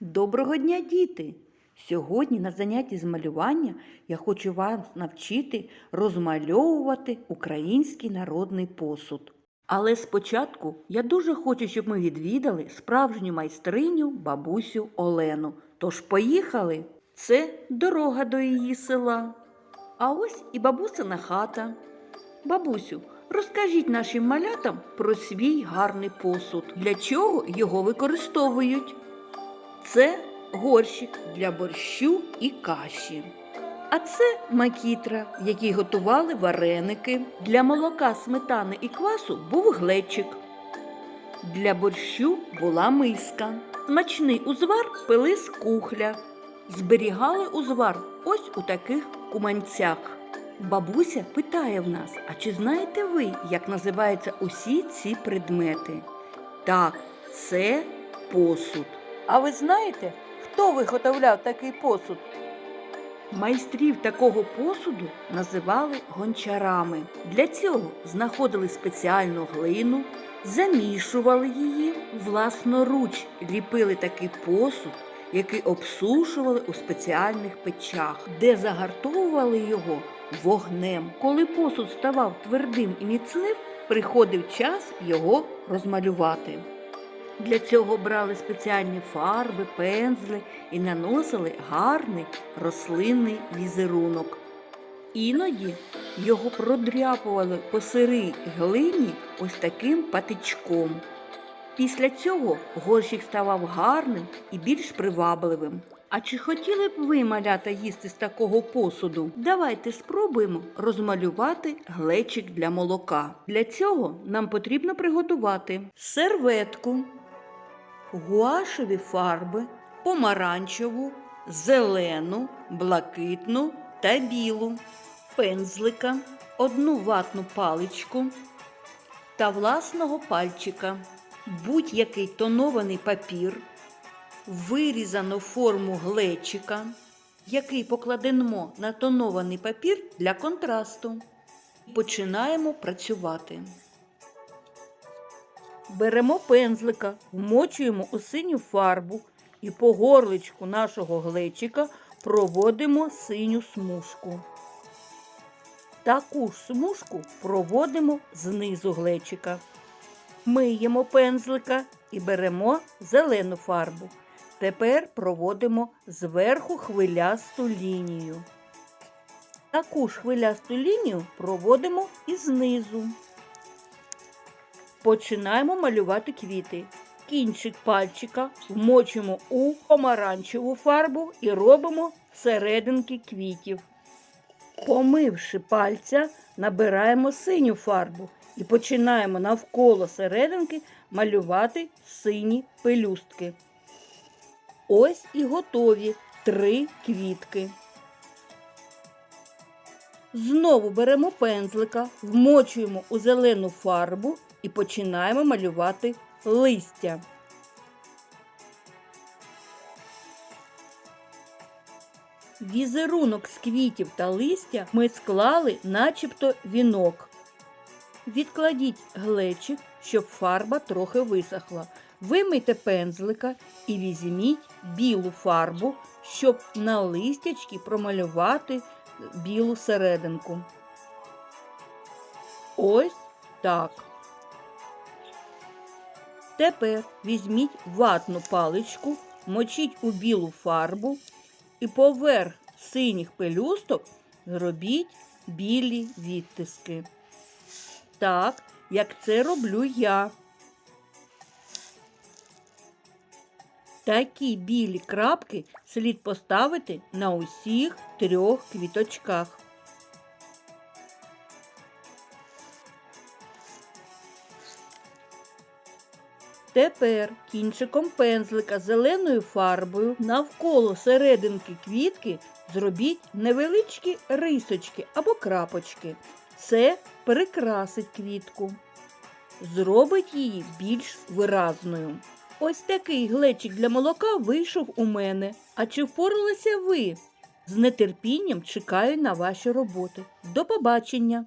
Доброго дня, діти! Сьогодні на занятті з малювання я хочу вас навчити розмальовувати український народний посуд. Але спочатку я дуже хочу, щоб ми відвідали справжню майстриню бабусю Олену. Тож поїхали. Це дорога до її села. А ось і бабусина хата. Бабусю, розкажіть нашим малятам про свій гарний посуд. Для чого його використовують? Це горщик для борщу і каші. А це макітра, в якій готували вареники. Для молока, сметани і квасу був глечик. Для борщу була миска. Смачний узвар пили з кухля. Зберігали узвар ось у таких куманцях. Бабуся питає в нас: а чи знаєте ви, як називаються усі ці предмети? Так, це посуд. А ви знаєте, хто виготовляв такий посуд? Майстрів такого посуду називали гончарами. Для цього знаходили спеціальну глину, замішували її, власноруч ліпили такий посуд, який обсушували у спеціальних печах, де загартовували його вогнем. Коли посуд ставав твердим і міцним, приходив час його розмалювати. Для цього брали спеціальні фарби, пензли і наносили гарний рослинний візерунок. Іноді його продряпували по сирій глині ось таким патичком. Після цього горщик ставав гарним і більш привабливим. А чи хотіли б ви, малята, їсти з такого посуду? Давайте спробуємо розмалювати глечик для молока. Для цього нам потрібно приготувати серветку, гуашеві фарби, помаранчеву, зелену, блакитну та білу, пензлика, одну ватну паличку та власного пальчика, будь-який тонований папір, вирізану форму глечика, який покладемо на тонований папір для контрасту. Починаємо працювати. Беремо пензлика, вмочуємо у синю фарбу і по горличку нашого глечика проводимо синю смужку. Таку ж смужку проводимо знизу глечика. Миємо пензлика і беремо зелену фарбу. Тепер проводимо зверху хвилясту лінію. Таку ж хвилясту лінію проводимо і знизу. Починаємо малювати квіти. Кінчик пальчика вмочимо у помаранчеву фарбу і робимо серединки квітів. Помивши пальця, набираємо синю фарбу і починаємо навколо серединки малювати сині пелюстки. Ось і готові три квітки. Знову беремо пензлика, вмочуємо у зелену фарбу і починаємо малювати листя. Візерунок з квітів та листя ми склали начебто вінок. Відкладіть глечик, щоб фарба трохи висохла. Вимийте пензлика і візьміть білу фарбу, щоб на листячки промалювати білу серединку. Ось так. Тепер візьміть ватну паличку, мочіть у білу фарбу і поверх синіх пелюсток зробіть білі відтиски. Так, як це роблю я. Такі білі крапки слід поставити на усіх трьох квіточках. Тепер кінчиком пензлика зеленою фарбою навколо серединки квітки зробіть невеличкі рисочки або крапочки. Це прикрасить квітку, зробить її більш виразною. Ось такий глечик для молока вийшов у мене. А чи впоралися ви? З нетерпінням чекаю на ваші роботи. До побачення!